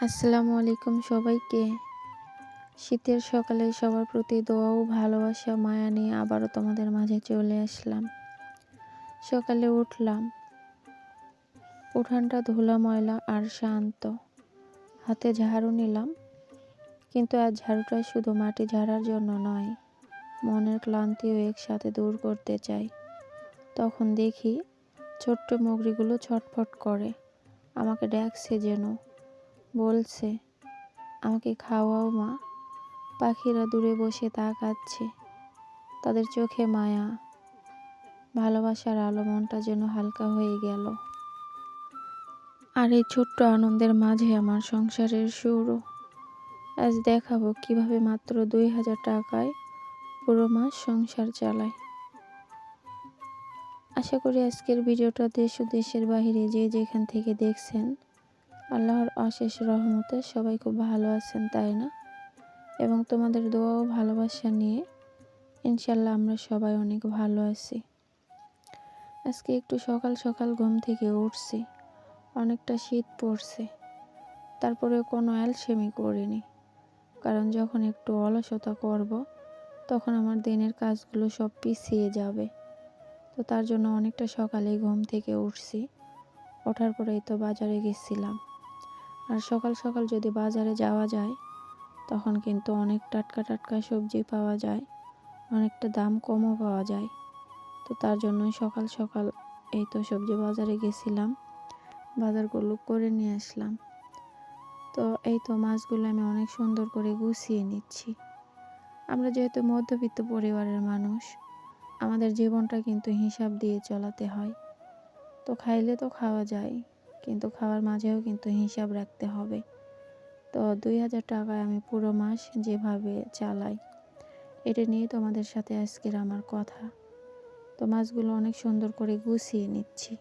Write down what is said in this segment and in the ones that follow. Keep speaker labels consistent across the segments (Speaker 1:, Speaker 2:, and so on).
Speaker 1: আসসালামু আলাইকুম সবাইকে। শীতের সকালে সবার প্রতি দোয়া ও ভালোবাসা, মায়া নিয়ে আবারও তোমাদের মাঝে চলে আসলাম। সকালে উঠলাম। উঠানটা ধুলা, ময়লা আর শান্ত। হাতে ঝাড়ু নিলাম। কিন্তু আজ ঝাড়ুটা শুধু মাটি ঝাড়ার জন্য নয়, মনের ক্লান্তিও একসাথে দূর করতে চাই। তখন দেখি ছোট্ট মগরিগুলো ছটফট করে। আমাকে ডাকছে যেন। বলছে, আমাকে খাওয়াও মা। পাখিরা দূরে বসে তাকাচ্ছে। তাদের চোখে মায়া। ভালোবাসার আলো মনটা যেন হালকা হয়ে গেল। আর এই ছোট্ট আনন্দের মাঝে আমার সংসারের শুরু। আজ দেখাবো কীভাবে মাত্র দুই হাজার টাকায় পুরো মাস সংসার চালায় আশা করি আজকের ভিডিওটা দেশ ও দেশের বাহিরে যে যেখান থেকে দেখছেন আল্লাহর অশেষ রহমতে সবাই খুব ভালো আছেন, তাই না? এবং তোমাদের দোয়া ও ভালোবাসা নিয়ে ইনশাল্লাহ আমরা সবাই অনেক ভালো আছি। আজকে একটু সকাল সকাল ঘুম থেকে উঠছি, অনেকটা শীত পড়ছে। তারপরে কোনো অ্যালসেমি করিনি, কারণ যখন একটু অলসতা করব, তখন আমার দিনের কাজগুলো সব পিছিয়ে যাবে। তো তার জন্য অনেকটা সকালে ঘুম থেকে উঠছি, ওঠার পরেই তো বাজারে গেছিলাম। আর সকাল সকাল যদি বাজারে যাওয়া যায়, তখন কিন্তু অনেক টাটকা টাটকা সবজি পাওয়া যায়, অনেকটা দাম কমও পাওয়া যায়। তো তার জন্যই সকাল সকাল এই তো সবজি বাজারে গেছিলাম, বাজারগুলো করে নিয়ে আসলাম। তো এই তো মাছগুলো আমি অনেক সুন্দর করে গুছিয়ে নিচ্ছি। আমরা যেহেতু মধ্যবিত্ত পরিবারের মানুষ, আমাদের জীবনটা কিন্তু হিসাব দিয়ে চলাতে হয়। তো খাইলে তো খাওয়া যায়। কিন্তু খাওয়ার মাঝেও কিন্তু হিসাব রাখতে হবে। তো দুই হাজার টাকায় আমি পুরো মাস যেভাবে চালাই, এটা নিয়ে তোমাদের সাথে আজকের আমার কথা। তো মাছগুলো অনেক সুন্দর করে গুছিয়ে নিচ্ছি।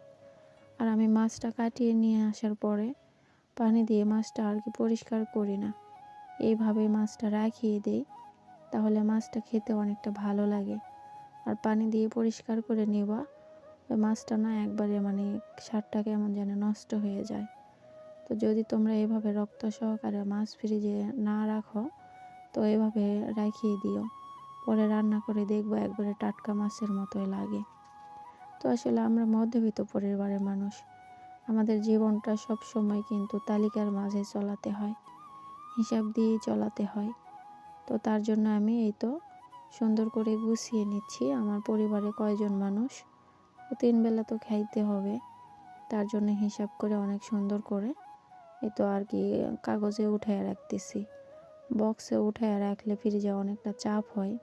Speaker 1: আর আমি মাছটা কাটিয়ে নিয়ে আসার পরে পানি দিয়ে মাছটা আর কি পরিষ্কার করি না এইভাবে মাছটা রাখিয়ে দেই, তাহলে মাছটা খেতে অনেকটা ভালো লাগে। আর পানি দিয়ে পরিষ্কার করে নেবা ওই মাছটা না একবারে মানে স্বাদটা কেমন যেন নষ্ট হয়ে যায়। তো যদি তোমরা এভাবে রক্ত সহকারে মাছ ফ্রিজে না রাখো, তো এভাবে রাখিয়ে দিও। পরে রান্না করে দেখব একবারে টাটকা মাছের মতোই লাগে। তো আসলে আমরা মধ্যবিত্ত পরিবারের মানুষ। আমাদের জীবনটা সব সময় কিন্তু তালিকার মাঝে চলাতে হয়, হিসাব দিয়েই চলাতে হয়। তো তার জন্য আমি এই তো সুন্দর করে গুছিয়ে নিচ্ছি। আমার পরিবারে কয়জন মানুষ? তিন বেলা তো খাইতে হবে। তার জন্য হিসাব করে অনেক সুন্দর করে। এ তো আর কি, কাগজে উঠায় রাখতেছি। বক্সে উঠায় রাখলে ফ্রিজে অনেকটা চাপ হয়।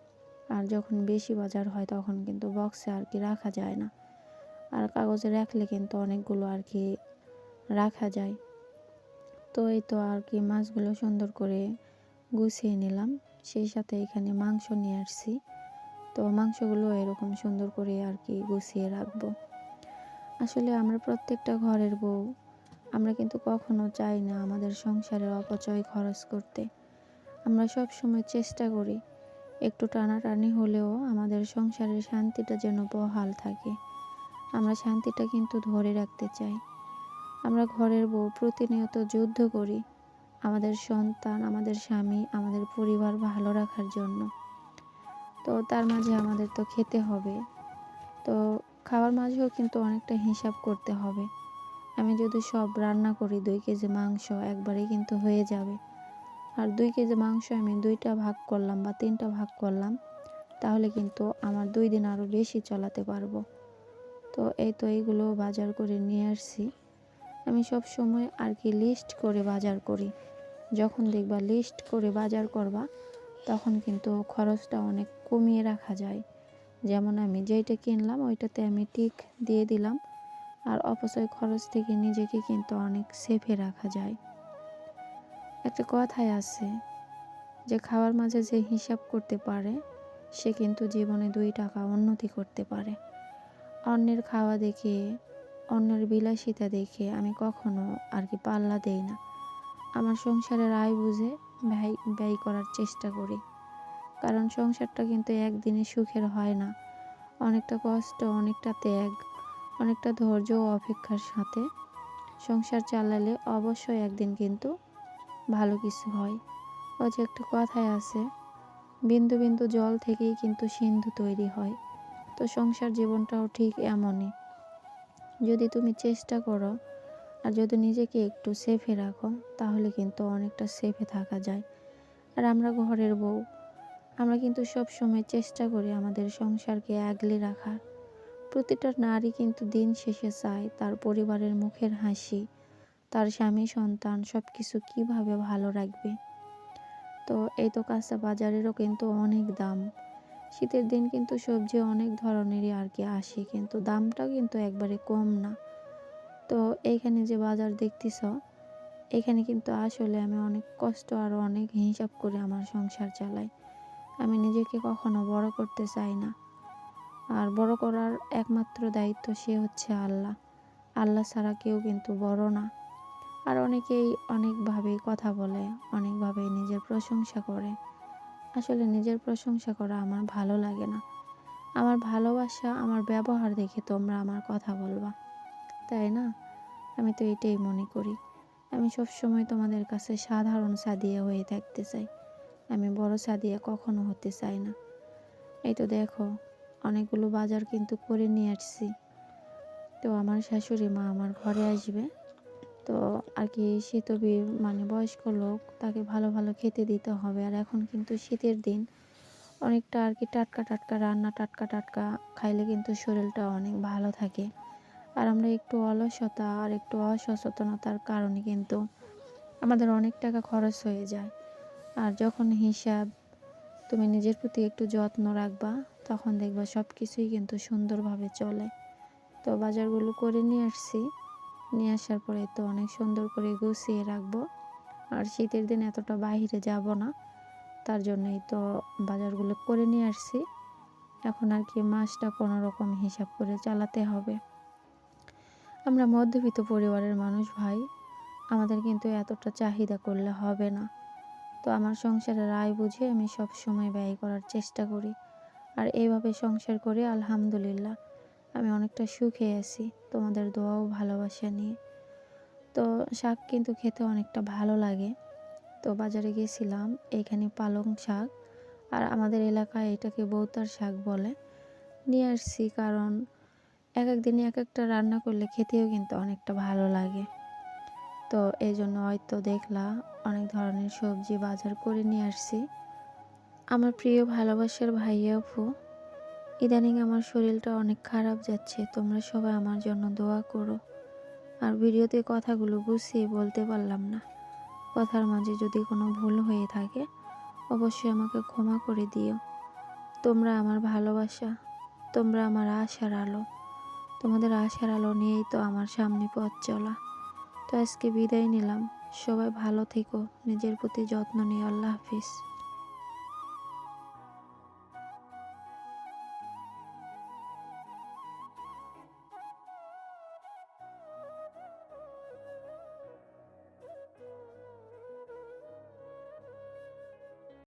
Speaker 1: আর যখন বেশি বাজার হয় তখন কিন্তু বক্সে আর কি রাখা যায় না। আর কাগজে রাখলে কিন্তু অনেকগুলো আর কি রাখা যায়। তো এই তো আর কি মাছগুলো সুন্দর করে গুছিয়ে নিলাম। সেই সাথে এখানে মাংস নিয়ে আসছি। তো মাংসগুলো এরকম সুন্দর করে আর কি গুছিয়ে রাখব। আসলে আমরা প্রত্যেকটা ঘরের বউ, আমরা কিন্তু কখনো চাই না আমাদের সংসারের অপচয় খরচ করতে। আমরা সব সময় চেষ্টা করি, একটু টানাটানি হলেও আমাদের সংসারের শান্তিটা যেন বহাল থাকে। আমরা শান্তিটা কিন্তু ধরে রাখতে চাই। আমরা ঘরের বউ প্রতিনিয়ত যুদ্ধ করি, আমাদের সন্তান, আমাদের স্বামী, আমাদের পরিবার ভালো রাখার জন্য। তো তার মাঝে আমাদের তো খেতে হবে। তো খাওয়ার মাঝেও কিন্তু অনেকটা হিসাব করতে হবে। আমি যদি সব রান্না করি দুই কেজি মাংস, একবারেই কিন্তু হয়ে যাবে। আর দুই কেজি মাংস আমি দুইটা ভাগ করলাম বা তিনটা ভাগ করলাম, তাহলে কিন্তু আমার দুই দিন আরও বেশি চলাতে পারব। তো এই তো এইগুলো বাজার করে নিয়ে আসছি। আমি সব সময় আর কি লিস্ট করে বাজার করি। যখন দেখবা লিস্ট করে বাজার করবা তখন কিন্তু খরচটা অনেক কমিয়ে রাখা যায়। যেমন আমি যেইটা কিনলাম, ওইটাতে আমি টিক দিয়ে দিলাম। আর অপচয় খরচ থেকে নিজেকে কিন্তু অনেক সেফে রাখা যায়। একটা কথাই আছে যে, খাওয়ার মাঝে যে হিসাব করতে পারে, সে কিন্তু জীবনে দুই টাকা উন্নতি করতে পারে। অন্যের খাওয়া দেখে, অন্যের বিলাসিতা দেখে আমি কখনো আর কি পাল্লা দেই না। আমার সংসারের আয় বুঝে ব্যয় ব্যয় করার চেষ্টা করি। কারণ সংসারটা কিন্তু একদিনে সুখের হয় না। অনেকটা কষ্ট, অনেকটা ত্যাগ, অনেকটা ধৈর্য ও অপেক্ষার সাথে সংসার চালালে অবশ্যই একদিন কিন্তু ভালো কিছু হয়। ওই যে একটা কথায় আছে, বিন্দু বিন্দু জল থেকেই কিন্তু সিন্ধু তৈরি হয়। তো সংসার জীবনটাও ঠিক এমনই। যদি তুমি চেষ্টা করো আর যদি নিজেকে একটু সেফে রাখো, তাহলে কিন্তু অনেকটা সেফে থাকা যায়। আর আমরা ঘরের বউ, আমরা কিন্তু সব সময় চেষ্টা করি আমাদের সংসারকে আগলে রাখার। প্রতিটা নারী কিন্তু দিন শেষে চায় তার পরিবারের মুখের হাসি, তার স্বামী, সন্তান সব কিছু কীভাবে ভালো রাখবে। তো এই তো কাঁচা বাজারেরও কিন্তু অনেক দাম। শীতের দিন কিন্তু সবজি অনেক ধরনেরই আর কি আসে, কিন্তু দামটাও কিন্তু একবারে কম না। তো এইখানে যে বাজার দেখতেছ, এখানে কিন্তু আসলে আমি অনেক কষ্ট আর অনেক হিসাব করে আমার সংসার চালাই। আমি নিজেকে কখনো বড় করতে চাই না। আর বড় করার একমাত্র দায়িত্ব সে হচ্ছে আল্লাহ। আল্লাহ ছাড়া কেউ কিন্তু বড় না। আর অনেকেই অনেকভাবেই কথা বলে অনেকভাবে নিজের প্রশংসা করে। আসলে নিজের প্রশংসা করা আমার ভালো লাগে না। আমার ভালোবাসা, আমার ব্যবহার দেখে তোমরা আমার কথা বলবা। তাই না? আমি তো এটাই মনে করি। আমি সবসময় তোমাদের কাছে সাধারণ সাদিয়া হয়ে থাকতে চাই। আমি বড় সাদিয়া কখনো হতে চাই না। এই তো দেখো, অনেকগুলো বাজার কিন্তু করে নিয়ে আসছি। তো আমার শাশুড়ি মা আমার ঘরে আসবে। তো আর কি শীতবি মানে বয়স্ক লোক, তাকে ভালো ভালো খেতে দিতে হবে। আর এখন কিন্তু শীতের দিন। অনেকটা আর কি টাটকা টাটকা, রান্না টাটকা টাটকা, খাইলে কিন্তু শরীরটা অনেক ভালো থাকে। আর আমরা একটু অলসতা আর একটু অসচেতনতার কারণে কিন্তু আমাদের অনেক টাকা খরচ হয়ে যায়। আর যখন হিসাব তুমি নিজের প্রতি একটু যত্ন রাখবা, তখন দেখবা সব কিছুই কিন্তু সুন্দরভাবে চলে। তো বাজারগুলো করে নিয়ে আসছি। নিয়ে আসার পরে তো অনেক সুন্দর করে গুছিয়ে রাখব। আর শীতের দিন এতটা বাইরে যাব না, তার জন্যই তো বাজারগুলো করে নিয়ে আসছি। এখন আর কি মাসটা কোনো রকম হিসাব করে চালাতে হবে। আমরা মধ্যবিত্ত পরিবারের মানুষ ভাই, আমাদের কিন্তু এতটা চাহিদা করলে হবে না। তো আমার সংসারের আয় বুঝে আমি সব সময় ব্যয় করার চেষ্টা করি। আর এইভাবে সংসার করে, আলহামদুলিল্লাহ। আমি অনেকটা সুখে আছি, তোমাদের দোয়াও ভালোবাসা নিয়ে। তো শাক কিন্তু খেতে অনেকটা ভালো লাগে। তো বাজারে গিয়েছিলাম এখানে পালং শাক। আর আমাদের এলাকায় এটাকে বৌতার শাক বলে। নিয়ে আসছি কারণ এক এক দিনে এক একটা রান্না করলে খেতেও কিন্তু অনেকটা ভালো লাগে। তো এই জন্য হয়তো দেখলা অনেক ধরনের সবজি বাজার করে নিয়ে আসছি। আমার প্রিয় ভালোবাসার ভাইয়া আপু, ইদানিং আমার শরীরটা অনেক খারাপ যাচ্ছে, তোমরা সবাই আমার জন্য দোয়া করো। আর ভিডিওতে কথাগুলো গুছিয়ে বলতে পারলাম না। কথার মাঝে যদি কোনো ভুল হয়ে থাকে, অবশ্যই আমাকে ক্ষমা করে দিও। তোমরা আমার ভালোবাসা, তোমরা আমার আশার আলো। তোমাদের আশার আলো নিয়েই তো আমার সামনে পথ চলা। তো আজকে বিদায় নিলাম। সবাই ভালো থেকো। নিজের প্রতি যত্ন নিয়ে আল্লাহ হাফিজ।